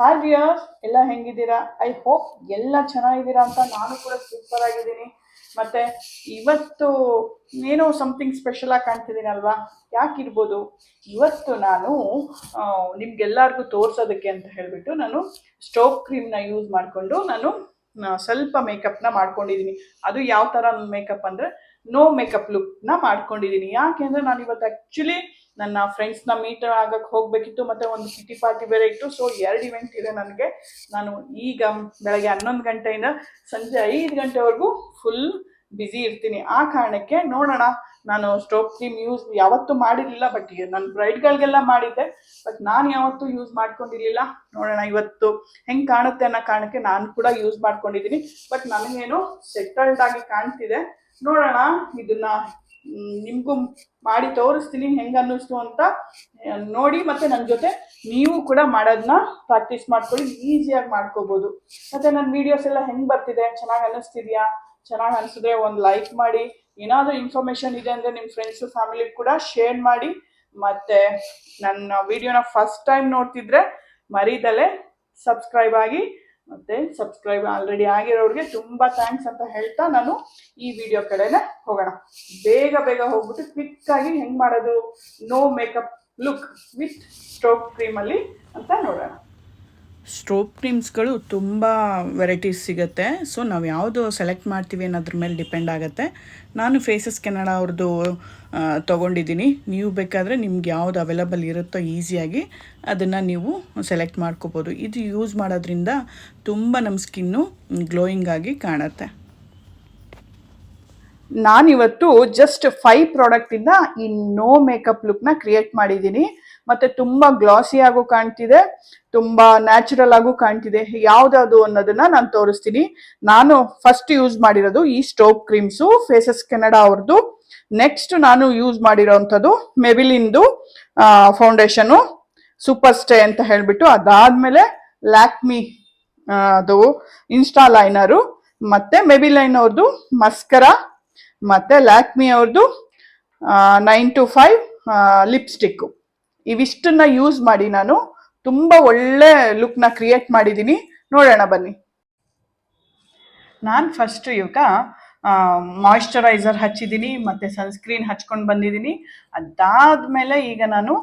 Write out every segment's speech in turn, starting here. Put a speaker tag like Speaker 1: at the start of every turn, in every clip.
Speaker 1: Hi viewers ಎಲ್ಲ ಹೆಂಗಿದ್ದೀರಾ? I hope ಎಲ್ಲ ಚೆನ್ನಾಗಿದ್ದೀರಾ ಅಂತ ನಾನು ಕೂಡ ಸೂಪರ್ ಆಗಿದ್ದೀನಿ. ಮತ್ತೆ ಇವತ್ತು ಏನೋ ಸಮಥಿಂಗ್ ಸ್ಪೆಷಲ್ ಆಗಿ ಕಾಣ್ತಿದ್ದೀನಿ ಅಲ್ವಾ ಯಾಕಿರ್ಬೋದು ಇವತ್ತು ನಾನು ನಿಮ್ಗೆಲ್ಲರಿಗೂ ತೋರ್ಸೋದಕ್ಕೆ ಅಂತ ಹೇಳಿಬಿಟ್ಟು ನಾನು ಸ್ಟೋವ್ ಕ್ರೀಮ್ನ ಯೂಸ್ ಮಾಡಿಕೊಂಡು ನಾನು ಸ್ವಲ್ಪ ಮೇಕಪ್ನ ಮಾಡ್ಕೊಂಡಿದ್ದೀನಿ. ಅದು ಯಾವ ಥರ ಮೇಕಪ್ ಅಂದರೆ ನೋ ಮೇಕಪ್ ಲುಕ್ನ ಮಾಡ್ಕೊಂಡಿದ್ದೀನಿ. ಯಾಕೆಂದರೆ ನಾನು ಇವತ್ತು ಆ್ಯಕ್ಚುಲಿ ನನ್ನ ಫ್ರೆಂಡ್ಸ್ನ ಮೀಟ್ ಆಗಕ್ಕೆ ಹೋಗಬೇಕಿತ್ತು, ಮತ್ತು ಒಂದು ಸಿಟಿ ಪಾರ್ಟಿ ಬೇರೆ ಇತ್ತು. ಸೊ ಎರಡು ಇವೆಂಟ್ ಇದೆ ನನಗೆ. ನಾನು ಈಗ ಬೆಳಗ್ಗೆ ಹನ್ನೊಂದು ಗಂಟೆಯಿಂದ ಸಂಜೆ ಐದು ಗಂಟೆವರೆಗೂ ಫುಲ್ ಬ್ಯುಸಿ ಇರ್ತೀನಿ. ಆ ಕಾರಣಕ್ಕೆ ನೋಡೋಣ. ನಾನು ಸ್ಟೋವ್ ಕ್ರೀಮ್ ಯೂಸ್ ಯಾವತ್ತೂ ಮಾಡಿರಲಿಲ್ಲ ಬಟ್ ನನ್ನ ಬ್ರೈಡ್ಗಳಿಗೆಲ್ಲ ಮಾಡಿದ್ದೆ. ಬಟ್ ನಾನು ಯಾವತ್ತೂ ಯೂಸ್ ಮಾಡ್ಕೊಂಡಿರಲಿಲ್ಲ. ನೋಡೋಣ ಇವತ್ತು ಹೆಂಗೆ ಕಾಣುತ್ತೆ ಅನ್ನೋ ಕಾರಣಕ್ಕೆ ನಾನು ಕೂಡ ಯೂಸ್ ಮಾಡ್ಕೊಂಡಿದ್ದೀನಿ. ಬಟ್ ನನಗೇನು ಸೆಟಲ್ಡ್ ಆಗಿ ಕಾಣ್ತಿದೆ. ನೋಡೋಣ, ಇದನ್ನ ನಿಮ್ಗೂ ಮಾಡಿ ತೋರಿಸ್ತೀನಿ ಹೆಂಗೆ ಅನ್ನಿಸ್ತು ಅಂತ ನೋಡಿ ಮತ್ತೆ ನನ್ನ ಜೊತೆ ನೀವು ಕೂಡ ಮಾಡೋದನ್ನ ಪ್ರಾಕ್ಟೀಸ್ ಮಾಡ್ಕೊಳ್ಳಿ ಈಸಿಯಾಗಿ ಮಾಡ್ಕೋಬಹುದು ಮತ್ತೆ ನನ್ನ ವಿಡಿಯೋಸ್ ಎಲ್ಲ ಹೆಂಗ್ ಬರ್ತಿದೆ, ಚೆನ್ನಾಗಿ ಅನ್ನಿಸ್ತಿದ್ಯಾ? ಚೆನ್ನಾಗಿ ಅನಿಸಿದ್ರೆ ಒಂದು ಲೈಕ್ ಮಾಡಿ. ಏನಾದರೂ ಇನ್ಫಾರ್ಮೇಷನ್ ಇದೆ ಅಂದರೆ ನಿಮ್ಮ ಫ್ರೆಂಡ್ಸು ಫ್ಯಾಮಿಲಿ ಕೂಡ ಶೇರ್ ಮಾಡಿ. ಮತ್ತೆ ನನ್ನ ವಿಡಿಯೋನ ಫಸ್ಟ್ ಟೈಮ್ ನೋಡ್ತಿದ್ರೆ ಮರಿದಲೆ ಸಬ್ಸ್ಕ್ರೈಬ್ ಆಗಿ ಮತ್ತೆ ಸಬ್ಸ್ಕ್ರೈಬ್ ಆಲ್ರೆಡಿ ಆಗಿರೋರಿಗೆ ತುಂಬ ಥ್ಯಾಂಕ್ಸ್ ಅಂತ ಹೇಳ್ತಾ ನಾನು ಈ ವಿಡಿಯೋ ಕಡೆನೆ ಹೋಗೋಣ. ಬೇಗ ಬೇಗ ಹೋಗ್ಬಿಟ್ಟು ಕ್ವಿಕ್ ಆಗಿ ಹೆಂಗ್ ಮಾಡೋದು? No makeup look with strobe ಕ್ರೀಮಲ್ಲಿ ಅಂತ ನೋಡೋಣ. ಸ್ಟ್ರೋಪ್ ಕ್ರೀಮ್ಸ್ಗಳು ತುಂಬ ವೆರೈಟೀಸ್ ಸಿಗುತ್ತೆ. ಸೊ ನಾವು ಯಾವುದು ಸೆಲೆಕ್ಟ್ ಮಾಡ್ತೀವಿ ಅನ್ನೋದ್ರ ಮೇಲೆ ಡಿಪೆಂಡ್ ಆಗುತ್ತೆ. ನಾನು ಫೇಸಸ್ ಕೆನಡಾ ಅವ್ರದ್ದು ತೊಗೊಂಡಿದ್ದೀನಿ. ನೀವು ಬೇಕಾದರೆ ನಿಮ್ಗೆ ಯಾವುದು ಅವೈಲಬಲ್ ಇರುತ್ತೋ ಈಸಿಯಾಗಿ ಅದನ್ನು ನೀವು ಸೆಲೆಕ್ಟ್ ಮಾಡ್ಕೋಬೋದು. ಇದು ಯೂಸ್ ಮಾಡೋದ್ರಿಂದ ತುಂಬ ನಮ್ಮ ಸ್ಕಿನ್ನು ಗ್ಲೋಯಿಂಗ್ ಆಗಿ ಕಾಣುತ್ತೆ. ನಾನಿವತ್ತು ಜಸ್ಟ್ ಫೈವ್ ಪ್ರಾಡಕ್ಟಿಂದ ಈ ನೋ ಮೇಕಪ್ ಲುಕ್ನ ಕ್ರಿಯೇಟ್ ಮಾಡಿದ್ದೀನಿ. ಮತ್ತೆ ತುಂಬಾ ಗ್ಲಾಸಿ ಆಗು ಕಾಣ್ತಿದೆ, ತುಂಬಾ ನ್ಯಾಚುರಲ್ ಆಗು ಕಾಣ್ತಿದೆ. ಯಾವ್ದಾವ್ದು ಅನ್ನೋದನ್ನ ನಾನು ತೋರಿಸ್ತೀನಿ. ನಾನು ಫಸ್ಟ್ ಯೂಸ್ ಮಾಡಿರೋದು ಈ ಸ್ಟೋವ್ ಕ್ರೀಮ್ಸು ಫೇಸಸ್ ಕೆನಡಾ ಅವ್ರದ್ದು ನೆಕ್ಸ್ಟ್ ನಾನು ಯೂಸ್ ಮಾಡಿರೋಂಥದ್ದು ಮೆಬಿಲಿಂದು ಫೌಂಡೇಶನು ಸೂಪರ್ ಸ್ಟೇ ಅಂತ ಹೇಳ್ಬಿಟ್ಟು ಅದಾದ್ಮೇಲೆ ಲ್ಯಾಕ್ಮಿ ಅದು ಇನ್ಸ್ಟಾ ಲೈನರು ಮತ್ತೆ ಮೆಬಿಲೈನ್ ಅವ್ರದ್ದು ಮಸ್ಕರ ಮತ್ತೆ ಲ್ಯಾಕ್ಮಿ ಅವ್ರದ್ದು ನೈನ್ ಟು ಫೈವ್ ಲಿಪ್ಸ್ಟಿಕ್ಕು ಇವಿಷ್ಟನ್ನ ಯೂಸ್ ಮಾಡಿ ನಾನು ತುಂಬ ಒಳ್ಳೆ ಲುಕ್ನ ಕ್ರಿಯೇಟ್ ಮಾಡಿದ್ದೀನಿ ನೋಡೋಣ ಬನ್ನಿ. ನಾನು ಫಸ್ಟ್ ಇವಾಗ ಮಾಯಿಶ್ಚರೈಸರ್ ಹಚ್ಚಿದ್ದೀನಿ ಮತ್ತು ಸನ್ಸ್ಕ್ರೀನ್ ಹಚ್ಕೊಂಡು ಬಂದಿದ್ದೀನಿ ಅದಾದಮೇಲೆ ಈಗ ನಾನು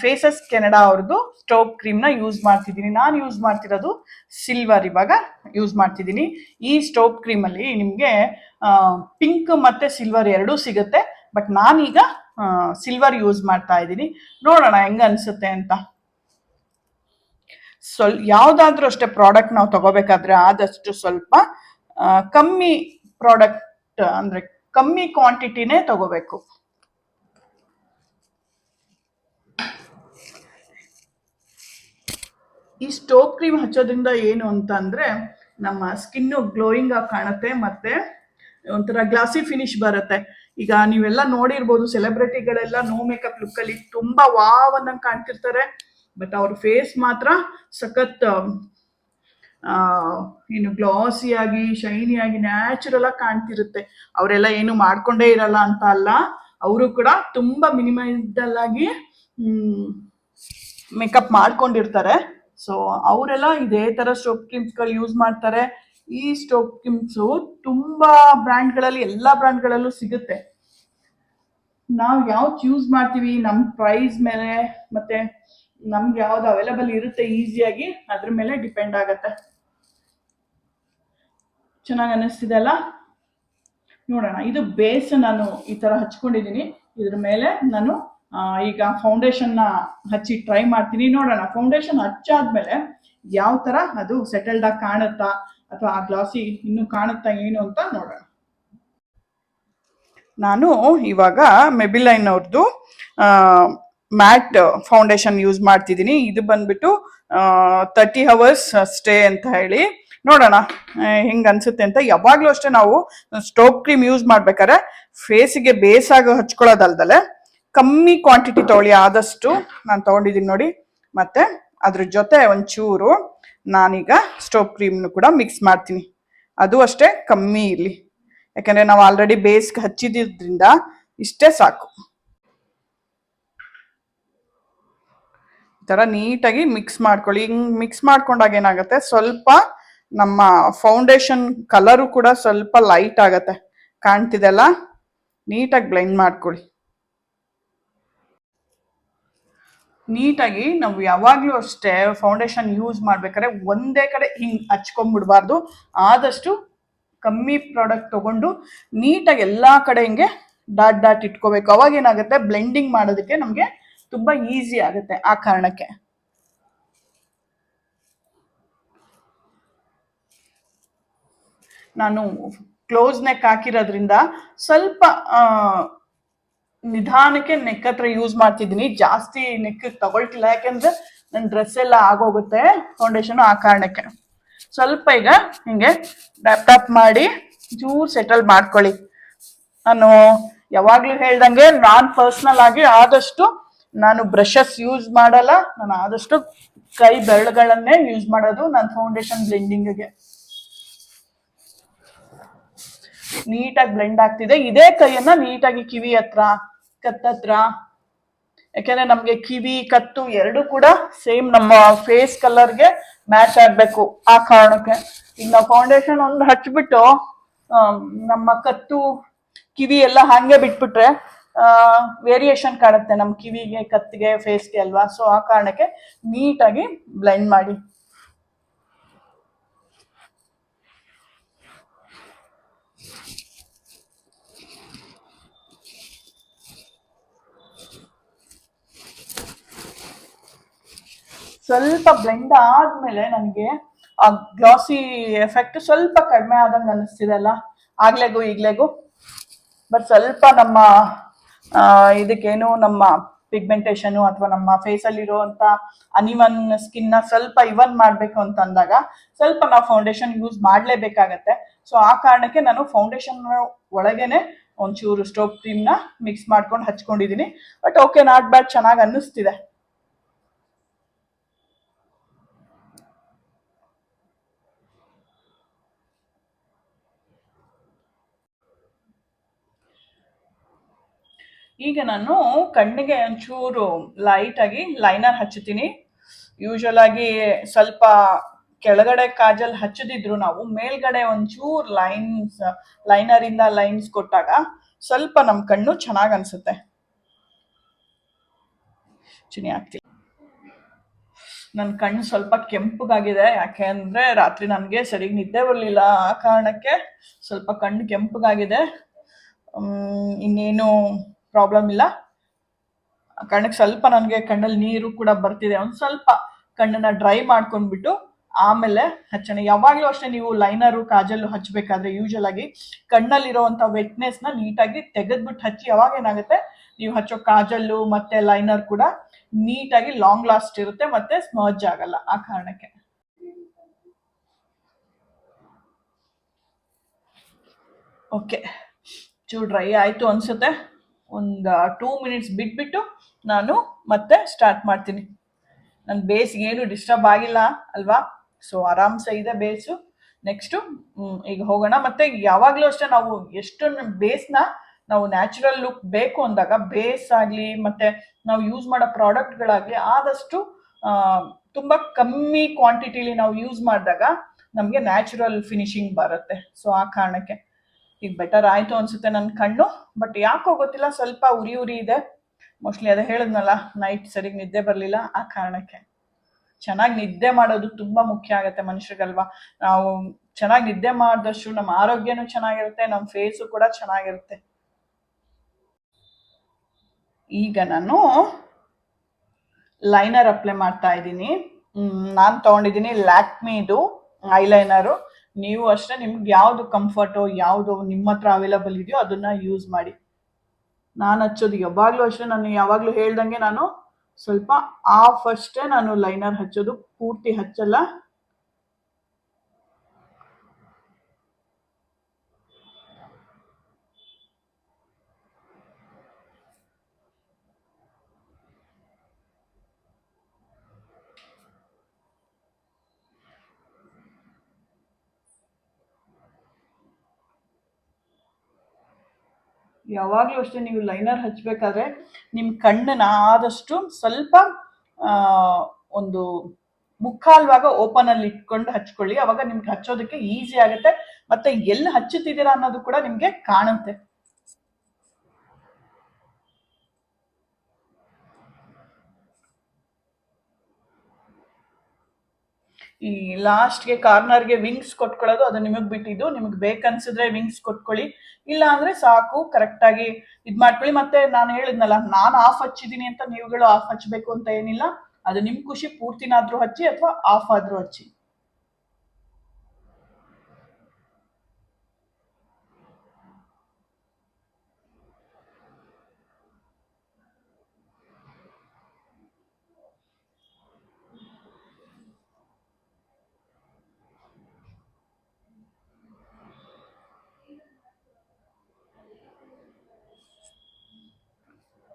Speaker 1: ಫೇಸಸ್ ಕೆನಡಾ ಅವ್ರದ್ದು ಸ್ಟೋವ್ ಕ್ರೀಮ್ನ ಯೂಸ್ ಮಾಡ್ತಿದ್ದೀನಿ ನಾನು ಯೂಸ್ ಮಾಡ್ತಿರೋದು ಸಿಲ್ವರ್ ಇವಾಗ ಯೂಸ್ ಮಾಡ್ತಿದ್ದೀನಿ ಈ ಸ್ಟೋವ್ ಕ್ರೀಮಲ್ಲಿ ನಿಮಗೆ ಪಿಂಕ್ ಮತ್ತು ಸಿಲ್ವರ್ ಎರಡೂ ಸಿಗುತ್ತೆ. ಬಟ್ ನಾನೀಗ ಸಿಲ್ವರ್ ಯೂಸ್ ಮಾಡ್ತಾ ಇದ್ದೀನಿ. ನೋಡೋಣ ಹೆಂಗೆ ಅನಿಸುತ್ತೆ ಅಂತ. ಸ್ವಲ್, ಯಾವುದಾದ್ರೂ ಅಷ್ಟೇ ಪ್ರಾಡಕ್ಟ್ ನಾವು ತಗೋಬೇಕಾದ್ರೆ ಆದಷ್ಟು ಸ್ವಲ್ಪ ಕಮ್ಮಿ ಪ್ರಾಡಕ್ಟ್ ಅಂದರೆ ಕಮ್ಮಿ ಕ್ವಾಂಟಿಟಿನೇ ತಗೋಬೇಕು. ಈ ಸ್ಟೋವ್ ಕ್ರೀಮ್ ಹಚ್ಚೋದ್ರಿಂದ ಏನು ಅಂತ ಅಂದ್ರೆ, ನಮ್ಮ ಸ್ಕಿನ್ನು ಗ್ಲೋಯಿಂಗ್ ಆಗಿ ಕಾಣುತ್ತೆ ಮತ್ತೆ ಒಂಥರ ಗ್ಲಾಸಿ ಫಿನಿಶ್ ಬರುತ್ತೆ. ಈಗ ನೀವೆಲ್ಲ ನೋಡಿರ್ಬೋದು ಸೆಲೆಬ್ರಿಟಿಗಳೆಲ್ಲ ನೋ ಮೇಕಪ್ ಲುಕ್ಕಲ್ಲಿ ತುಂಬಾ ವಾವ್ ಅನ್ನಂಗ್ ಕಾಣ್ತಿರ್ತಾರೆ. ಬಟ್ ಅವ್ರ ಫೇಸ್ ಮಾತ್ರ ಸಖತ್ ಏನು ಗ್ಲಾಸಿ ಆಗಿ ಶೈನಿ ಆಗಿ ನ್ಯಾಚುರಲ್ ಆಗಿ ಕಾಣ್ತಿರುತ್ತೆ. ಅವರೆಲ್ಲ ಏನು ಮಾಡ್ಕೊಂಡೇ ಇರಲ್ಲ ಅಂತ ಅಲ್ಲ, ಅವರು ಕೂಡ ತುಂಬಾ ಮಿನಿಮೈಸ್ಡಲ್ ಆಗಿ ಮೇಕಪ್ ಮಾಡ್ಕೊಂಡಿರ್ತಾರೆ. ಸೊ ಅವರೆಲ್ಲ ಇದೇ ತರ ಸ್ಟೋವ್ ಕ್ರೀಮ್ಸ್ಗಳು ಯೂಸ್ ಮಾಡ್ತಾರೆ. ಈ ಸ್ಟೋವ್ ಕಿಮ್ಸು ತುಂಬಾ ಬ್ರ್ಯಾಂಡ್ಗಳಲ್ಲಿ, ಎಲ್ಲ ಬ್ರ್ಯಾಂಡ್ಗಳಲ್ಲೂ ಸಿಗುತ್ತೆ. ನಾವು ಯಾವ್ದು ಯೂಸ್ ಮಾಡ್ತೀವಿ ನಮ್ಮ ಪ್ರೈಸ್ ಮೇಲೆ, ಮತ್ತೆ ನಮ್ಗೆ ಯಾವ್ದು ಅವೈಲಬಲ್ ಇರುತ್ತೆ ಈಸಿಯಾಗಿ ಅದ್ರ ಮೇಲೆ ಡಿಪೆಂಡ್ ಆಗತ್ತೆ. ಚೆನ್ನಾಗಿ ಅನ್ನಿಸ್ತಿದೆ ಅಲ್ಲ? ನೋಡೋಣ, ಇದು ಬೇಸ್ ನಾನು ಈ ತರ ಹಚ್ಕೊಂಡಿದ್ದೀನಿ ಇದ್ರ ಮೇಲೆ ನಾನು ಈಗ ಫೌಂಡೇಶನ್ನ ಹಚ್ಚಿ ಟ್ರೈ ಮಾಡ್ತೀನಿ. ನೋಡೋಣ ಫೌಂಡೇಶನ್ ಹಚ್ಚಾದ್ಮೇಲೆ ಯಾವ ತರ ಅದು ಸೆಟಲ್ಡ್ ಆಗಿ ಕಾಣುತ್ತಾ? ಅಥವಾ ಆ ಗ್ಲಾಸಿ ಇನ್ನು ಕಾಣುತ್ತಾ ಏನು ಅಂತ ನೋಡೋಣ. ನಾನು ಇವಾಗ ಮೆಬಿಲೈನ್ ಅವ್ರದ್ದು ಮ್ಯಾಟ್ ಫೌಂಡೇಶನ್ ಯೂಸ್ ಮಾಡ್ತಿದ್ದೀನಿ. ಇದು ಬಂದ್ಬಿಟ್ಟು ತರ್ಟಿ ಅವರ್ಸ್ ಸ್ಟೇ ಅಂತ ಹೇಳಿ. ನೋಡೋಣ ಹೆಂಗೆ ಅನ್ಸುತ್ತೆ ಅಂತ. ಯಾವಾಗಲೂ ಅಷ್ಟೇ ನಾವು ಸ್ಟೋವ್ ಕ್ರೀಮ್ ಯೂಸ್ ಮಾಡ್ಬೇಕಾದ್ರೆ ಫೇಸಿಗೆ ಬೇಸಾಗ ಹಚ್ಕೊಳ್ಳೋದಲ್ದಲೆ ಕಮ್ಮಿ ಕ್ವಾಂಟಿಟಿ ತಗೊಳ್ಳಿ. ಆದಷ್ಟು ನಾನು ತಗೊಂಡಿದ್ದೀನಿ ನೋಡಿ. ಮತ್ತೆ ಅದ್ರ ಜೊತೆ ಒಂಚೂರು ನಾನೀಗ ಸ್ಟೋವ್ ಕ್ರೀಮ್ನು ಕೂಡ ಮಿಕ್ಸ್ ಮಾಡ್ತೀನಿ. ಅದು ಅಷ್ಟೇ ಕಮ್ಮಿ ಇರಲಿ ಯಾಕಂದ್ರೆ ನಾವು ಆಲ್ರೆಡಿ ಬೇಸ್ಗೆ ಹಚ್ಚಿದ್ರಿಂದ ಇಷ್ಟೇ ಸಾಕು. ಈ ನೀಟಾಗಿ ಮಿಕ್ಸ್ ಮಾಡ್ಕೊಳ್ಳಿ. ಹಿಂಗೆ ಮಿಕ್ಸ್ ಮಾಡ್ಕೊಂಡಾಗ ಏನಾಗುತ್ತೆ? ಸ್ವಲ್ಪ ನಮ್ಮ ಫೌಂಡೇಶನ್ ಕಲರು ಕೂಡ ಸ್ವಲ್ಪ ಲೈಟ್ ಆಗತ್ತೆ. ಕಾಣ್ತಿದೆಲ್ಲ ನೀಟಾಗಿ ಬ್ಲೆಂಡ್ ಮಾಡ್ಕೊಳ್ಳಿ. ನೀಟಾಗಿ ನಾವು ಯಾವಾಗಲೂ ಅಷ್ಟೇ ಫೌಂಡೇಶನ್ ಯೂಸ್ ಮಾಡ್ಬೇಕಾದ್ರೆ ಒಂದೇ ಕಡೆ ಹಿಂಗೆ ಹಚ್ಕೊಂಡ್ಬಿಡ್ಬಾರ್ದು. ಆದಷ್ಟು ಕಮ್ಮಿ ಪ್ರಾಡಕ್ಟ್ ತಗೊಂಡು ನೀಟಾಗಿ ಎಲ್ಲ ಕಡೆ ಹಿಂಗೆ ಡಾಟ್ ಡಾಟ್ ಇಟ್ಕೋಬೇಕು. ಅವಾಗ ಏನಾಗುತ್ತೆ? ಬ್ಲೆಂಡಿಂಗ್ ಮಾಡೋದಕ್ಕೆ ನಮಗೆ ತುಂಬ ಈಸಿ ಆಗುತ್ತೆ ಆ ಕಾರಣಕ್ಕೆ. ನಾನು ಕ್ಲೋಸ್ ನೆಕ್ ಹಾಕಿರೋದ್ರಿಂದ ಸ್ವಲ್ಪ ನಿಧಾನಕ್ಕೆ ನೆಕ್ ಹತ್ರ ಯೂಸ್ ಮಾಡ್ತಿದ್ದೀನಿ. ಜಾಸ್ತಿ ನೆಕ್ ತಗೊಳ್ತಿಲ್ಲ. ಯಾಕೆಂದ್ರೆ ನನ್ನ ಡ್ರೆಸ್ ಎಲ್ಲ ಆಗೋಗುತ್ತೆ ಫೌಂಡೇಶನ್ ಆ ಕಾರಣಕ್ಕೆ. ಸ್ವಲ್ಪ ಈಗ ಹಿಂಗೆ ಲ್ಯಾಪ್ಟಾಪ್ ಮಾಡಿ ಜೂರ್ ಸೆಟಲ್ ಮಾಡ್ಕೊಳ್ಳಿ. ನಾನು ಯಾವಾಗ್ಲೂ ಹೇಳ್ದಂಗೆ ನಾನ್ ಪರ್ಸ್ನಲ್ ಆಗಿ ಆದಷ್ಟು ನಾನು ಬ್ರಷಸ್ ಯೂಸ್ ಮಾಡಲ್ಲ. ನಾನು ಆದಷ್ಟು ಕೈ ಬೆರಳುಗಳನ್ನೇ ಯೂಸ್ ಮಾಡೋದು ನನ್ನ ಫೌಂಡೇಶನ್ ಬ್ಲೆಂಡಿಂಗ್ಗೆ ನೀಟಾಗಿ ಬ್ಲೆಂಡ್ ಆಗ್ತಿದೆ. ಇದೇ ಕೈಯನ್ನ ನೀಟಾಗಿ ಕಿವಿ ಹತ್ರ ಕತ್ತತ್ರ. ಯಾಕೆಂದ್ರೆ ನಮ್ಗೆ ಕಿವಿ, ಕತ್ತು ಎರಡು ಕೂಡ ಸೇಮ್ ನಮ್ಮ ಫೇಸ್ ಕಲರ್ಗೆ ಮ್ಯಾಚ್ ಆಗ್ಬೇಕು ಆ ಕಾರಣಕ್ಕೆ. ಈಗ ನಾವು ಫೌಂಡೇಶನ್ ಒಂದು ಹಚ್ಬಿಟ್ಟು ನಮ್ಮ ಕತ್ತು, ಕಿವಿ ಎಲ್ಲ ಹಂಗೆ ಬಿಟ್ಬಿಟ್ರೆ ವೇರಿಯೇಷನ್ ಕಾಣುತ್ತೆ ನಮ್ಮ ಕಿವಿಗೆ, ಕತ್ತಿಗೆ ಫೇಸ್ಗೆ ಅಲ್ವಾ? ಸೊ ಆ ಕಾರಣಕ್ಕೆ ನೀಟಾಗಿ ಬ್ಲೆಂಡ್ ಮಾಡಿ. ಸ್ವಲ್ಪ ಬ್ಲೆಂಡ್ ಆದ್ಮೇಲೆ ನನಗೆ ಆ ಗ್ಲಾಸಿ ಎಫೆಕ್ಟ್ ಸ್ವಲ್ಪ ಕಡಿಮೆ ಆದಂಗೆ ಅನಿಸ್ತಿದೆ ಅಲ್ಲ? ಆಗ್ಲೆಗೂ, ಈಗ್ಲೆಗೂ. ಬಟ್ ಸ್ವಲ್ಪ ನಮ್ಮ ಇದಕ್ಕೇನು ನಮ್ಮ ಪಿಗ್ಮೆಂಟೇಷನು ಅಥವಾ ನಮ್ಮ ಫೇಸಲ್ಲಿ ಇರುವಂತ ಅನಿವನ್ ಸ್ಕಿನ್ನ ಸ್ವಲ್ಪ ಇವನ್ ಮಾಡಬೇಕು ಅಂತ ಅಂದಾಗ ಸ್ವಲ್ಪ ನಾವು ಫೌಂಡೇಶನ್ ಯೂಸ್ ಮಾಡಲೇಬೇಕಾಗತ್ತೆ. ಸೊ ಆ ಕಾರಣಕ್ಕೆ ನಾನು ಫೌಂಡೇಶನ್ ಒಳಗೇನೆ ಒಂಚೂರು ಸ್ಟೋವ್ ಕ್ರೀಮ್ನ ಮಿಕ್ಸ್ ಮಾಡ್ಕೊಂಡು ಹಚ್ಕೊಂಡಿದ್ದೀನಿ ಬಟ್ ಓಕೆ ನಾಟ್ ಬ್ಯಾಡ್ ಚೆನ್ನಾಗಿ ಅನ್ನಿಸ್ತಿದೆ. ಈಗ ನಾನು ಕಣ್ಣಿಗೆ ಒಂಚೂರು ಲೈಟ್ ಆಗಿ ಲೈನರ್ ಹಚ್ಚುತ್ತೀನಿ. ಯೂಶಲ್ ಆಗಿ ಸ್ವಲ್ಪ ಕೆಳಗಡೆ ಕಾಜಲ್ ಹಚ್ಚದಿದ್ರು ನಾವು, ಮೇಲ್ಗಡೆ ಒಂಚೂರು ಲೈನ್ಸ್ ಲೈನರ್ ಇಂದ ಲೈನ್ಸ್ ಕೊಟ್ಟಾಗ ಸ್ವಲ್ಪ ನಮ್ಮ ಕಣ್ಣು ಚೆನ್ನಾಗಿ ಅನ್ಸುತ್ತೆ. ಚಿನಿ ಆಗ್ತಿಲ್ಲ ನನ್ನ ಕಣ್ಣು ಸ್ವಲ್ಪ ಕೆಂಪಗಾಗಿದೆ ಯಾಕೆ ಅಂದ್ರೆ ರಾತ್ರಿ ನನಗೆ ಸರಿಯಾಗಿ ನಿದ್ದೆ ಬರಲಿಲ್ಲ ಆ ಕಾರಣಕ್ಕೆ ಸ್ವಲ್ಪ ಕಣ್ಣು ಕೆಂಪಗಾಗಿದೆ. ಇನ್ನೇನು ಪ್ರಾಬ್ಲಮ್ ಇಲ್ಲ. ಆ ಕಾರಣಕ್ಕೆ ಸ್ವಲ್ಪ ನನಗೆ ಕಣ್ಣಲ್ಲಿ ನೀರು ಕೂಡ ಬರ್ತಿದೆ. ಒಂದು ಸ್ವಲ್ಪ ಕಣ್ಣನ್ನ ಡ್ರೈ ಮಾಡ್ಕೊಂಡ್ಬಿಟ್ಟು ಆಮೇಲೆ ಹಚ್ಚೋಣ. ಯಾವಾಗಲೂ ಅಷ್ಟೇ ನೀವು ಲೈನರು ಕಾಜಲ್ಲು ಹಚ್ಚಬೇಕಾದ್ರೆ ಯೂಶಲ್ ಆಗಿ ಕಣ್ಣಲ್ಲಿರುವಂಥ ವೆಟ್ನೆಸ್ನ ನೀಟಾಗಿ ತೆಗೆದ್ಬಿಟ್ಟು ಹಚ್ಚಿ ಯಾವಾಗ ಏನಾಗುತ್ತೆ? ನೀವು ಹಚ್ಚೋ ಕಾಜಲ್ಲು ಮತ್ತೆ ಲೈನರ್ ಕೂಡ ನೀಟಾಗಿ ಲಾಂಗ್ ಲಾಸ್ಟ್ ಇರುತ್ತೆ ಮತ್ತೆ ಸ್ಮರ್ಜ್ ಆಗಲ್ಲ ಆ ಕಾರಣಕ್ಕೆ. ಓಕೆ ಚೂರು ಡ್ರೈ ಆಯಿತು ಅನಿಸುತ್ತೆ. ಒಂದು ಟೂ ಮಿನಿಟ್ಸ್ ಬಿಟ್ಬಿಟ್ಟು ನಾನು ಮತ್ತೆ ಸ್ಟಾರ್ಟ್ ಮಾಡ್ತೀನಿ. ನನ್ನ ಬೇಸ್ಗೆ ಏನು ಡಿಸ್ಟರ್ಬ್ ಆಗಿಲ್ಲ ಅಲ್ವಾ? ಸೊ ಆರಾಮ್ಸೆ ಇದೆ ಬೇಸು ನೆಕ್ಸ್ಟು ಈಗ ಹೋಗೋಣ. ಮತ್ತೆ ಯಾವಾಗಲೂ ಅಷ್ಟೇ ನಾವು ಎಷ್ಟು ಬೇಸ್ನ ನಾವು ನ್ಯಾಚುರಲ್ ಲುಕ್ ಬೇಕು ಅಂದಾಗ ಬೇಸ್ ಆಗಲಿ, ಮತ್ತೆ ನಾವು ಯೂಸ್ ಮಾಡೋ ಪ್ರಾಡಕ್ಟ್ಗಳಾಗಲಿ ಆದಷ್ಟು ತುಂಬ ಕಮ್ಮಿ ಕ್ವಾಂಟಿಟಿಲಿ ನಾವು ಯೂಸ್ ಮಾಡಿದಾಗ ನಮಗೆ ನ್ಯಾಚುರಲ್ ಫಿನಿಶಿಂಗ್ ಬರುತ್ತೆ. ಸೊ ಆ ಕಾರಣಕ್ಕೆ. ಈಗ ಬೆಟರ್ ಆಯಿತು ಅನಿಸುತ್ತೆ ನನ್ನ ಕಣ್ಣು ಬಟ್ ಯಾಕೋ ಗೊತ್ತಿಲ್ಲ, ಸ್ವಲ್ಪ ಉರಿ ಉರಿ ಇದೆ. ಮೋಸ್ಟ್ಲಿ ಅದೇ ಹೇಳಿದ್ನಲ್ಲ ನೈಟ್ ಸರಿಗೆ ನಿದ್ದೆ ಬರಲಿಲ್ಲ, ಆ ಕಾರಣಕ್ಕೆ. ಚೆನ್ನಾಗಿ ನಿದ್ದೆ ಮಾಡೋದು ತುಂಬ ಮುಖ್ಯ ಆಗುತ್ತೆ ಮನುಷ್ಯರಿಗಲ್ವಾ? ನಾವು ಚೆನ್ನಾಗಿ ನಿದ್ದೆ ಮಾಡಿದಷ್ಟು ನಮ್ಮ ಆರೋಗ್ಯನೂ ಚೆನ್ನಾಗಿರುತ್ತೆ, ನಮ್ಮ ಫೇಸು ಕೂಡ ಚೆನ್ನಾಗಿರುತ್ತೆ. ಈಗ ನಾನು ಲೈನರ್ ಅಪ್ಲೈ ಮಾಡ್ತಾ ಇದ್ದೀನಿ. ನಾನು ತಗೊಂಡಿದ್ದೀನಿ ಲ್ಯಾಕ್ಮಿದು ಐಲೈನರು ನೀವು ಅಷ್ಟೇ ನಿಮ್ಗೆ ಯಾವುದು ಕಂಫರ್ಟು ಯಾವುದು ನಿಮ್ಮ ಹತ್ರ ಅವೈಲಬಲ್ ಇದೆಯೋ ಅದನ್ನ ಯೂಸ್ ಮಾಡಿ. ನಾನು ಹಚ್ಚೋದು ಯಾವಾಗಲೂ ಅಷ್ಟೇ, ನಾನು ಯಾವಾಗಲೂ ಹೇಳ್ದಂಗೆ ನಾನು ಸ್ವಲ್ಪ ಆಫ್ ಅಷ್ಟೇ ನಾನು ಲೈನರ್ ಹಚ್ಚೋದು, ಪೂರ್ತಿ ಹಚ್ಚಲ್ಲ. ಯಾವಾಗಲೂ ಅಷ್ಟೇ ನೀವು ಲೈನರ್ ಹಚ್ಚಬೇಕಾದ್ರೆ ನಿಮ್ಮ ಕಣ್ಣನ್ನ ಆದಷ್ಟು ಸ್ವಲ್ಪ ಒಂದು ಮುಕ್ಕಾಲ್ವಾಗ ಓಪನಲ್ಲಿ ಇಟ್ಕೊಂಡು ಹಚ್ಕೊಳ್ಳಿ. ಅವಾಗ ನಿಮ್ಗೆ ಹಚ್ಚೋದಕ್ಕೆ ಈಸಿ ಆಗುತ್ತೆ. ಮತ್ತೆ ಎಲ್ಲಿ ಹಚ್ಚುತ್ತಿದ್ದೀರಾ ಅನ್ನೋದು ಕೂಡ ನಿಮಗೆ ಕಾಣುತ್ತೆ. ಈ ಲಾಸ್ಟ್ಗೆ ಕಾರ್ನರ್ಗೆ ವಿಂಗ್ಸ್ ಕೊಟ್ಕೊಳ್ಳೋದು ಅದು ನಿಮಗೆ ಬಿಟ್ಟಿದ್ದು. ನಿಮಗೆ ಬೇಕನ್ಸಿದ್ರೆ ವಿಂಗ್ಸ್ ಕೊಟ್ಕೊಳ್ಳಿ. ಇಲ್ಲ ಅಂದ್ರೆ ಸಾಕು ಕರೆಕ್ಟಾಗಿ ಇದು ಮಾಡ್ಕೊಳ್ಳಿ. ಮತ್ತೆ ನಾನು ಹೇಳಿದ್ನಲ್ಲ, ನಾನು ಆಫ್ ಹಚ್ಚಿದ್ದೀನಿ ಅಂತ ನೀವುಗಳು ಆಫ್ ಹಚ್ಚಬೇಕು ಅಂತ ಏನಿಲ್ಲ. ಅದು ನಿಮ್ಮ ಖುಷಿ, ಪೂರ್ತಿನಾದ್ರೂ ಹಚ್ಚಿ ಅಥವಾ ಆಫ್ ಆದ್ರೂ ಹಚ್ಚಿ.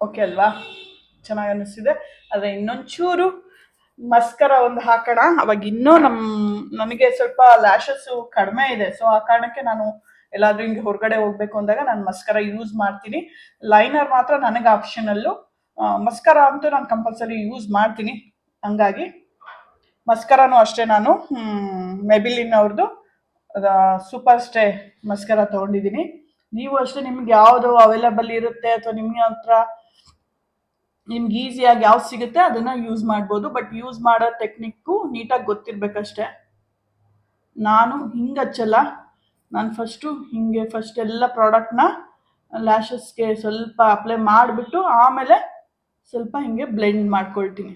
Speaker 1: ಓಕೆ ಅಲ್ವಾ ಚೆನ್ನಾಗಿ ಅನ್ನಿಸ್ತಿದೆ ಆದರೆ ಇನ್ನೊಂಚೂರು ಮಸ್ಕರ ಒಂದು ಹಾಕೋಣ. ಅವಾಗ ಇನ್ನೂ ನಮ್ಮ ನನಗೆ ಸ್ವಲ್ಪ ಲ್ಯಾಶಸ್ಸು ಕಡಿಮೆ ಇದೆ. ಸೊ ಆ ಕಾರಣಕ್ಕೆ ನಾನು ಎಲ್ಲಾದ್ರೂ ಹಿಂಗೆ ಹೊರಗಡೆ ಹೋಗ್ಬೇಕು ಅಂದಾಗ ನಾನು ಮಸ್ಕರ ಯೂಸ್ ಮಾಡ್ತೀನಿ. ಲೈನರ್ ಮಾತ್ರ ನನಗೆ ಆಪ್ಷನಲ್ಲು ಮಸ್ಕರ ಅಂತೂ ನಾನು ಕಂಪಲ್ಸರಿ ಯೂಸ್ ಮಾಡ್ತೀನಿ. ಹಂಗಾಗಿ ಮಸ್ಕರನೂ ಅಷ್ಟೇ ನಾನು. ಮೆಬಿಲಿನ್ ಅವ್ರದ್ದು ಸೂಪರ್ ಸ್ಟೇ ಮಸ್ಕರ ತೊಗೊಂಡಿದ್ದೀನಿ. ನೀವು ಅಷ್ಟೇ ನಿಮ್ಗೆ ಯಾವುದು ಅವೈಲೇಬಲ್ ಇರುತ್ತೆ ಅಥವಾ ನಿಮ್ಗೆ ಹತ್ರ ನಿಮ್ಗೆ ಈಸಿಯಾಗಿ ಯಾವ್ದು ಸಿಗುತ್ತೆ ಅದನ್ನ ಯೂಸ್ ಮಾಡ್ಬೋದು. ಬಟ್ ಯೂಸ್ ಮಾಡೋ ಟೆಕ್ನಿಕ್ಕು ನೀಟಾಗಿ ಗೊತ್ತಿರ್ಬೇಕಷ್ಟೆ. ನಾನು ಹಿಂಗೆ ಹಚ್ಚಲ್ಲ. ನಾನು ಫಸ್ಟು ಹಿಂಗೆ ಫಸ್ಟ್ ಎಲ್ಲ ಪ್ರಾಡಕ್ಟ್ನ ಲ್ಯಾಶಸ್ಗೆ ಸ್ವಲ್ಪ ಅಪ್ಲೈ ಮಾಡಿಬಿಟ್ಟು ಆಮೇಲೆ ಸ್ವಲ್ಪ ಹಿಂಗೆ ಬ್ಲೆಂಡ್ ಮಾಡ್ಕೊಳ್ತೀನಿ.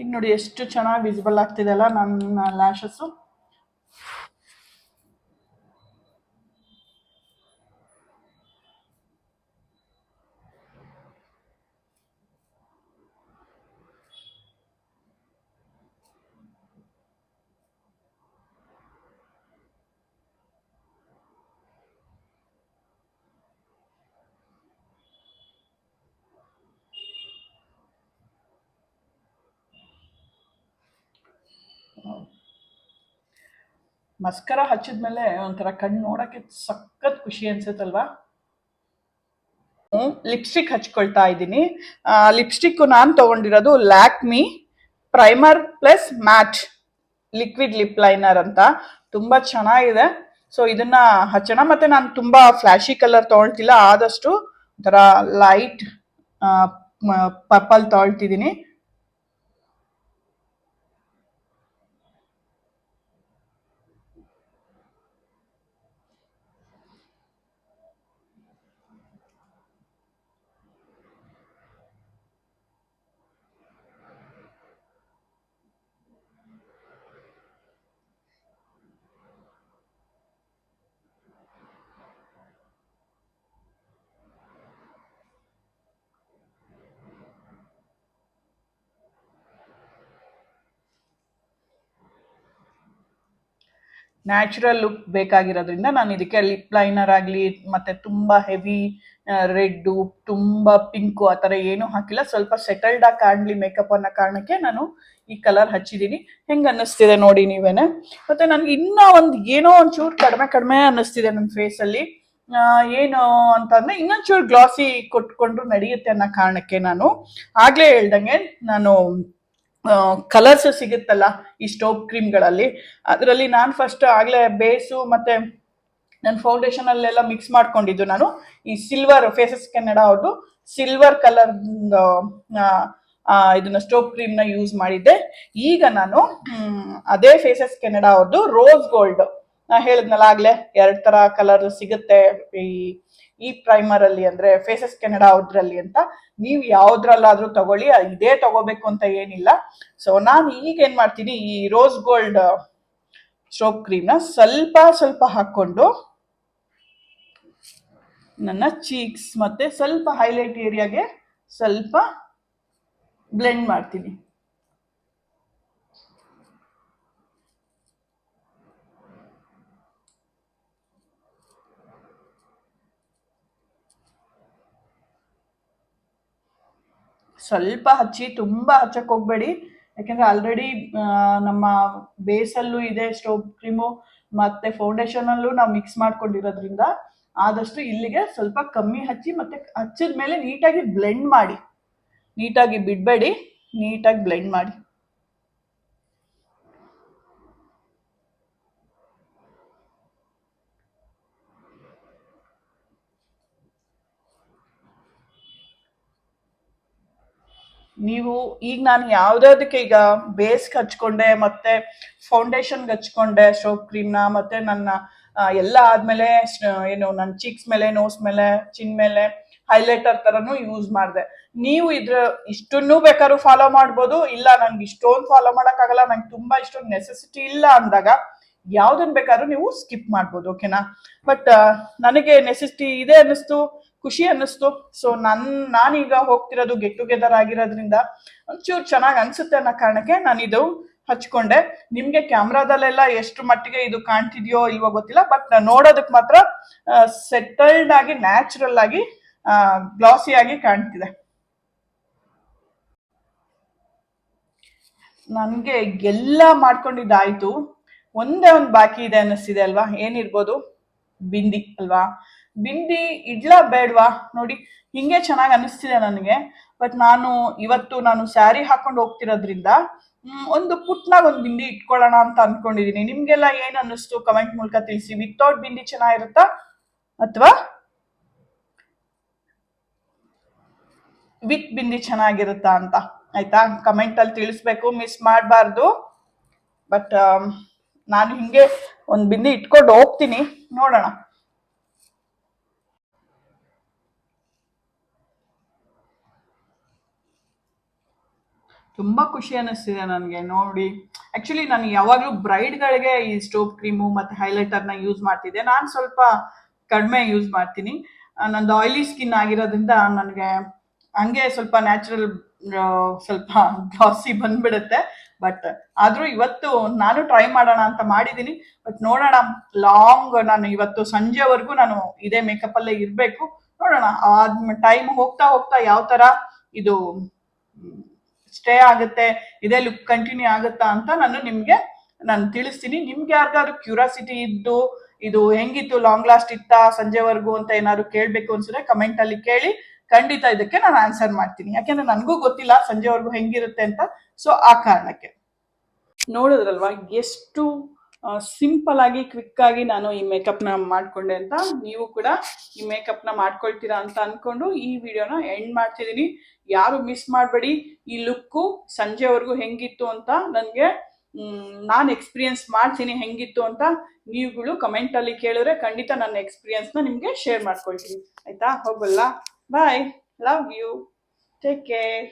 Speaker 1: ಈಗ ನೋಡಿ ಎಷ್ಟು ಚೆನ್ನಾಗಿ ವಿಸಿಬಲ್ ಆಗ್ತಿದೆ ಅಲ್ಲ ನನ್ನ ಲ್ಯಾಶಸ್ಸು ಮಸ್ಕರ ಹಚ್ಚಿದ್ಮೇಲೆ ಒಂಥರ ಕಣ್ಣು ನೋಡಕ್ಕೆ ಸಖತ್ ಖುಷಿ ಅನ್ಸುತ್ತಲ್ವಾ? ಲಿಪ್ಸ್ಟಿಕ್ ಹಚ್ಕೊಳ್ತಾ ಇದ್ದೀನಿ. ಲಿಪ್ಸ್ಟಿಕ್ ನಾನು ತಗೊಂಡಿರೋದು Lakme primer plus matte liquid lip liner ಅಂತ. ತುಂಬ ಚೆನ್ನಾಗಿದೆ. ಸೊ ಇದನ್ನ ಹಚ್ಚೋಣ. ಮತ್ತೆ ನಾನು ತುಂಬ ಫ್ಲಾಶಿ ಕಲರ್ ತಗೊಳ್ತಿಲ್ಲ. ಆದಷ್ಟು ಒಂಥರ ಲೈಟ್ ಪರ್ಪಲ್ ತೊಗೊಳ್ತಿದ್ದೀನಿ. ನ್ಯಾಚುರಲ್ ಲುಕ್ ಬೇಕಾಗಿರೋದ್ರಿಂದ ನಾನು ಇದಕ್ಕೆ ಲಿಪ್ ಲೈನರ್ ಆಗಲಿ, ಮತ್ತೆ ತುಂಬ ಹೆವಿ ರೆಡ್ಡು, ತುಂಬ ಪಿಂಕು ಆ ಥರ ಏನೂ ಹಾಕಿಲ್ಲ. ಸ್ವಲ್ಪ ಸೆಟಲ್ಡ್ ಆಗಿ ಕಾಣಲಿ ಮೇಕಪ್ ಅನ್ನೋ ಕಾರಣಕ್ಕೆ ನಾನು ಈ ಕಲರ್ ಹಚ್ಚಿದ್ದೀನಿ. ಹೆಂಗೆ ಅನ್ನಿಸ್ತಿದೆ ನೋಡಿ ನೀವೇನೆ. ಮತ್ತೆ ನನಗೆ ಇನ್ನೂ ಒಂದು ಏನೋ ಒಂಚೂರು ಕಡಿಮೆ ಕಡಿಮೆ ಅನ್ನಿಸ್ತಿದೆ ನನ್ನ ಫೇಸಲ್ಲಿ ಏನು ಅಂತಂದರೆ ಇನ್ನೊಂಚೂರು ಗ್ಲಾಸಿ ಕೊಟ್ಕೊಂಡ್ರು ನಡೆಯುತ್ತೆ ಅನ್ನೋ ಕಾರಣಕ್ಕೆ ನಾನು ಆಗ್ಲೇ ಹೇಳ್ದಂಗೆ ನಾನು ಕಲರ್ಸ್ ಸಿಗುತ್ತಲ್ಲ ಈ ಸ್ಟೋಪ್ ಕ್ರೀಮ್ಗಳಲ್ಲಿ ಅದರಲ್ಲಿ ನಾನು ಫಸ್ಟ್ ಆಗಲೇ ಬೇಸು ಮತ್ತೆ ನನ್ನ ಫೌಂಡೇಶನ್ ಅಲ್ಲೆಲ್ಲ ಮಿಕ್ಸ್ ಮಾಡ್ಕೊಂಡಿದ್ದು ನಾನು. ಈ ಸಿಲ್ವರ್ ಫೇಸಸ್ ಕೆನಡ ಅವ್ರದ್ದು ಸಿಲ್ವರ್ ಕಲರ್ ಇದನ್ನ ಸ್ಟೋಪ್ ಕ್ರೀಮ್ನ ಯೂಸ್ ಮಾಡಿದ್ದೆ. ಈಗ ನಾನು ಅದೇ ಫೇಸಸ್ ಕೆನಡ ಅವ್ರದ್ದು ರೋಸ್ ಗೋಲ್ಡ್ ನಾ ಹೇಳಿದ್ನಲ್ಲ ಆಗ್ಲೇ, ಎರಡ್ ತರ ಕಲರ್ ಸಿಗುತ್ತೆ ಈ ಈ ಪ್ರೈಮರ್ ಅಲ್ಲಿ ಅಂದ್ರೆ ಫೇಸಸ್ ಕೆನಡಾ ಅವ್ರಲ್ಲಿ ಅಂತ, ನೀವು ಯಾವ್ದ್ರಲ್ಲಾದ್ರೂ ತಗೊಳ್ಳಿ ಇದೇ ತಗೋಬೇಕು ಅಂತ ಏನಿಲ್ಲ. ಸೊ ನಾನು ಈಗ ಏನ್ ಮಾಡ್ತೀನಿ, ಈ ರೋಸ್ ಗೋಲ್ಡ್ ಸ್ಟೋಪ್ನ ಸ್ವಲ್ಪ ಸ್ವಲ್ಪ ಹಾಕೊಂಡು ನನ್ನ ಚೀಕ್ಸ್ ಮತ್ತೆ ಸ್ವಲ್ಪ ಹೈಲೈಟ್ ಏರಿಯಾಗೆ ಸ್ವಲ್ಪ ಬ್ಲೆಂಡ್ ಮಾಡ್ತೀನಿ. ಸ್ವಲ್ಪ ಹಚ್ಚಿ ತುಂಬ ಹಚ್ಚಕ್ಕೆ ಹೋಗ್ಬೇಡಿ. ಯಾಕೆಂದ್ರೆ ಆಲ್ರೆಡಿ ನಮ್ಮ ಬೇಸಲ್ಲೂ ಇದೆ ಸ್ಟೋವ್ ಕ್ರೀಮು ಮತ್ತೆ ಫೌಂಡೇಶನ್ ಅಲ್ಲೂ ನಾವು ಮಿಕ್ಸ್ ಮಾಡ್ಕೊಂಡಿರೋದ್ರಿಂದ ಆದಷ್ಟು ಇಲ್ಲಿಗೆ ಸ್ವಲ್ಪ ಕಮ್ಮಿ ಹಚ್ಚಿ ಮತ್ತೆ ಹಚ್ಚಿದ ಮೇಲೆ ನೀಟಾಗಿ ಬ್ಲೆಂಡ್ ಮಾಡಿ. ನೀಟಾಗಿ ಬಿಡಬೇಡಿ, ನೀಟಾಗಿ ಬ್ಲೆಂಡ್ ಮಾಡಿ. ನೀವು ಈಗ ನಾನು ಯಾವ್ದಾದಕ್ಕೆ ಈಗ ಬೇಸ್ಗೆ ಹಚ್ಕೊಂಡೆ, ಮತ್ತೆ ಫೌಂಡೇಶನ್ಗೆ ಹಚ್ಕೊಂಡೆ ಸೋಪ್ ಕ್ರೀಮ್ನ ಮತ್ತೆ ನನ್ನ ಎಲ್ಲ ಆದ್ಮೇಲೆ ಏನು ನನ್ನ ಚೀಕ್ಸ್ ಮೇಲೆ ನೋಸ್ ಮೇಲೆ ಚಿನ್ ಮೇಲೆ ಹೈಲೈಟರ್ ತರನು ಯೂಸ್ ಮಾಡಿದೆ. ನೀವು ಇದ್ರ ಇಷ್ಟನ್ನು ಬೇಕಾದ್ರೂ ಫಾಲೋ ಮಾಡ್ಬೋದು, ಇಲ್ಲ ನನ್ಗೆ ಇಷ್ಟೊಂದು ಫಾಲೋ ಮಾಡೋಕ್ಕಾಗಲ್ಲ, ನಂಗೆ ತುಂಬಾ ಇಷ್ಟೊಂದು ನೆಸೆಸಿಟಿ ಇಲ್ಲ ಅಂದಾಗ ಯಾವ್ದನ್ ಬೇಕಾದ್ರೂ ನೀವು ಸ್ಕಿಪ್ ಮಾಡ್ಬೋದು ಓಕೆನಾ ಬಟ್ ನನಗೆ ನೆಸೆಸಿಟಿ ಇದೆ ಅನ್ನಿಸ್ತು. ಖುಷಿ ಅನ್ನಿಸ್ತು. ಸೊ ನನ್, ನಾನೀಗ ಹೋಗ್ತಿರೋದು ಗೆಟ್ ಟುಗೆದರ್ ಆಗಿರೋದ್ರಿಂದ ಒಂಚೂರು ಚೆನ್ನಾಗಿ ಅನ್ಸುತ್ತೆ ಅನ್ನೋ ಕಾರಣಕ್ಕೆ ನಾನು ಇದು ಹಚ್ಕೊಂಡೆ. ನಿಮ್ಗೆ ಕ್ಯಾಮ್ರಾದಲ್ಲೆಲ್ಲ ಎಷ್ಟು ಮಟ್ಟಿಗೆ ಇದು ಕಾಣ್ತಿದ್ಯೋ ಇಲ್ವೋ ಗೊತ್ತಿಲ್ಲ ಬಟ್ ನೋಡೋದಕ್ಕೆ ಮಾತ್ರ ಸೆಟಲ್ಡ್ ಆಗಿ ನ್ಯಾಚುರಲ್ ಆಗಿ ಗ್ಲಾಸಿ ಆಗಿ ಕಾಣ್ತಿದೆ. ನನಗೆ ಎಲ್ಲ ಮಾಡ್ಕೊಂಡಿದ್ದಾಯ್ತು. ಒಂದೇ ಒಂದು ಬಾಕಿ ಇದೆ ಅನ್ನಿಸ್ತಿದೆ ಅಲ್ವಾ? ಏನಿರ್ಬೋದು? ಬಿಂದಿ, ಅಲ್ವಾ? ಬಿಂದಿ ಇಡ್ಲಾ ಬೇಡ್ವಾ? ನೋಡಿ, ಹಿಂಗೆ ಚೆನ್ನಾಗಿ ಅನಿಸ್ತಿದೆ ನನಗೆ. ಬಟ್ ನಾನು ಇವತ್ತು ನಾನು ಸ್ಯಾರಿ ಹಾಕೊಂಡು ಹೋಗ್ತಿರೋದ್ರಿಂದ ಒಂದು ಪುಟ್ನಾಗ ಒಂದು ಬಿಂದಿ ಇಟ್ಕೊಳ್ಳೋಣ ಅಂತ ಅನ್ಕೊಂಡಿದೀನಿ. ನಿಮ್ಗೆಲ್ಲ ಏನ್ ಅನ್ನಿಸ್ತು ಕಮೆಂಟ್ ಮೂಲಕ ತಿಳಿಸಿ. ವಿತೌಟ್ ಬಿಂದಿ ಚೆನ್ನಾಗಿರುತ್ತಾ? ಅಥವಾ ವಿತ್ ಬಿಂದಿ ಚೆನ್ನಾಗಿರುತ್ತಾ ಅಂತ. ಆಯ್ತಾ? ಕಮೆಂಟ್ ಅಲ್ಲಿ ತಿಳಿಸ್ಬೇಕು. ಮಿಸ್ ಮಾಡಬಾರ್ದು. ಬಟ್ ನಾನು ಹಿಂಗೆ ಒಂದು ಬಿಂದಿ ಇಟ್ಕೊಂಡು ಹೋಗ್ತೀನಿ. ನೋಡೋಣ. ತುಂಬಾ ಖುಷಿ ಅನ್ನಿಸ್ತಿದೆ ನನಗೆ. ನೋಡಿ ಆ್ಯಕ್ಚುಲಿ ನಾನು ಯಾವಾಗಲೂ ಬ್ರೈಡ್ಗಳಿಗೆ ಈ ಸ್ಟೋವ್ ಕ್ರೀಮು ಮತ್ತೆ ಹೈಲೈಟರ್ನ ಯೂಸ್ ಮಾಡ್ತಿದ್ದೆ. ನಾನು ಸ್ವಲ್ಪ ಕಡಿಮೆ ಯೂಸ್ ಮಾಡ್ತೀನಿ. ನಂದು ಆಯಿಲಿ ಸ್ಕಿನ್ ಆಗಿರೋದ್ರಿಂದ ನನಗೆ ಹಂಗೆ ಸ್ವಲ್ಪ ನ್ಯಾಚುರಲ್ ಸ್ವಲ್ಪ ಗ್ಲಾಸಿ ಬಂದ್ಬಿಡುತ್ತೆ. ಬಟ್ ಆದರೂ ಇವತ್ತು ನಾನು ಟ್ರೈ ಮಾಡೋಣ ಅಂತ ಮಾಡಿದ್ದೀನಿ. ಬಟ್ ನೋಡೋಣ ಲಾಂಗ್ ನಾನು ಇವತ್ತು ಸಂಜೆವರೆಗೂ ನಾನು ಇದೇ ಮೇಕಪ್ಪಲ್ಲೇ ಇರಬೇಕು. ನೋಡೋಣ ಆ ಟೈಮ್ ಹೋಗ್ತಾ ಹೋಗ್ತಾ ಯಾವ ತರ ಇದು ಸ್ಟೇ ಆಗುತ್ತೆ, ಇದೇ ಲುಕ್ ಕಂಟಿನ್ಯೂ ಆಗುತ್ತಾ ಅಂತ ನಾನು ನಿಮ್ಗೆ ನಾನು ತಿಳಿಸ್ತೀನಿ. ನಿಮ್ಗೆ ಯಾರಿಗಾದ್ರು ಕ್ಯೂರಾಸಿಟಿ ಇದ್ದು, ಇದು ಹೆಂಗಿತ್ತು ಲಾಂಗ್ ಲಾಸ್ಟ್ ಇತ್ತಾ, ಸಂಜೆವರೆಗೂ ಅಂತ ಏನಾದ್ರು ಕೇಳಬೇಕು ಅನ್ಸಿದ್ರೆ ಕಮೆಂಟ್ ಅಲ್ಲಿ ಕೇಳಿ, ಖಂಡಿತ ಇದಕ್ಕೆ ನಾನು ಆನ್ಸರ್ ಮಾಡ್ತೀನಿ. ಯಾಕೆಂದ್ರೆ ನನಗೂ ಗೊತ್ತಿಲ್ಲ ಸಂಜೆವರೆಗೂ ಹೆಂಗಿರುತ್ತೆ ಅಂತ ಸೊ ಆ ಕಾರಣಕ್ಕೆ. ನೋಡಿದ್ರಲ್ವಾ, ಎಷ್ಟು ಸಿಂಪಲ್ ಆಗಿ ಕ್ವಿಕ್ ಆಗಿ ನಾನು ಈ ಮೇಕಪ್ನ ಮಾಡ್ಕೊಂಡೆ ಅಂತ, ನೀವು ಕೂಡ ಈ ಮೇಕಪ್ನ ಮಾಡ್ಕೊಳ್ತೀರಾ ಅಂತ ಅನ್ಕೊಂಡು ಈ ವಿಡಿಯೋನ ಎಂಡ್ ಮಾಡ್ತಿದ್ದೀನಿ. ಯಾರು ಮಿಸ್ ಮಾಡಬೇಡಿ. ಈ ಲುಕ್ಕು ಸಂಜೆವರೆಗೂ ಹೆಂಗಿತ್ತು ಅಂತ ನನಗೆ ನಾನು ಎಕ್ಸ್ಪೀರಿಯನ್ಸ್ ಮಾಡ್ತೀನಿ ಹೆಂಗಿತ್ತು ಅಂತ ನೀವುಗಳು ಕಮೆಂಟಲ್ಲಿ ಕೇಳಿದ್ರೆ ಖಂಡಿತ ನನ್ನ ಎಕ್ಸ್ಪೀರಿಯನ್ಸ್ನ ನಿಮಗೆ ಶೇರ್ ಮಾಡ್ಕೊಳ್ತೀನಿ. ಆಯ್ತಾ? ಹೋಗಲ್ಲ bye love you take care